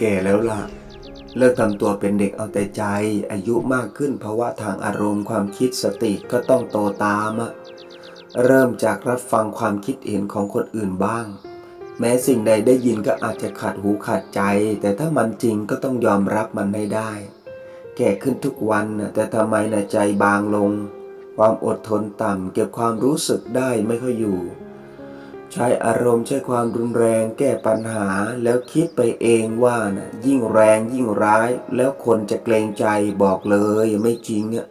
แก่แล้วล่ะ เลิกทำตัวเป็นเด็กเอาแต่ใจ อายุมากขึ้นเพราะว่าทางอารมณ์ความคิดสติก็ต้องโตตามอะเริ่มจากรับฟังความคิดเห็นของคนอื่นบ้าง แม้สิ่งใดได้ยินก็อาจจะขาดหูขาดใจ แต่ถ้ามันจริงก็ต้องยอมรับมันให้ได้ แก่ขึ้นทุกวันแต่ทำไมนะใจบางลง ความอดทนต่ำเก็บความรู้สึกได้ไม่ค่อยอยู่ ใช้อารมณ์ใช้ความรุนแรงแก้ปัญหา แล้วคิดไปเองว่านะยิ่งแรงยิ่งร้าย แล้วคนจะเกรงใจบอกเลยไม่จริงอะ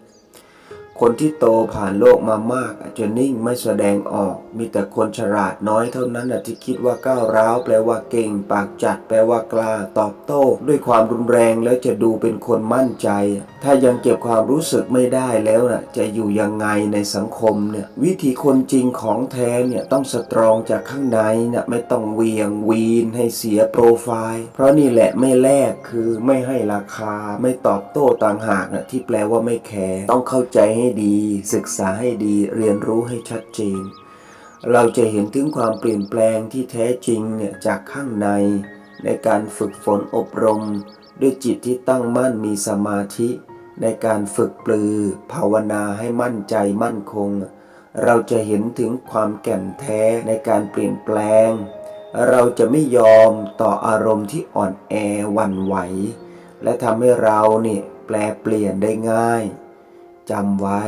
คนที่โตผ่านโลกมามากจะนิ่งไม่แสดงออก มีแต่คนฉลาดน้อยเท่านั้นอะที่คิดว่าก้าวร้าว แปลว่าเก่ง ปากจัด แปลว่ากล้า ตอบโต้ ด้วยความรุนแรงแล้วจะดูเป็นคนมั่นใจ ถ้ายังเก็บความรู้สึกไม่ได้แล้วน่ะจะอยู่ยังไงในสังคมเนี่ยวิธีคนจริงของแท้เนี่ยต้องสตรองจากข้างในนี่ยไม่ต้องเวียงวีนให้เสียโปรไฟล์ เพราะนี่แหละไม่แลกคือไม่ให้ราคาไม่ตอบโต้ต่างหากนะที่แปลว่าไม่แคร์ต้องเข้าใจให้ดี ศึกษาให้ดีเรียนรู้ให้ชัดเจน เราจะเห็นถึงความเปลี่ยนแปลงที่แท้จริงเนี่ยจากข้างใน ในการฝึกฝนอบรม ด้วยจิตที่ตั้งมั่นมีสมาธิ ในการฝึกปลือ ภาวนาให้มั่นใจมั่นคง เราจะเห็นถึงความแก่นแท้ในการเปลี่ยนแปลง เราจะไม่ยอมต่ออารมณ์ที่อ่อนแอวันไหว และทำให้เราเนี่ยแปลเปลี่ยนได้ง่ายจำไว้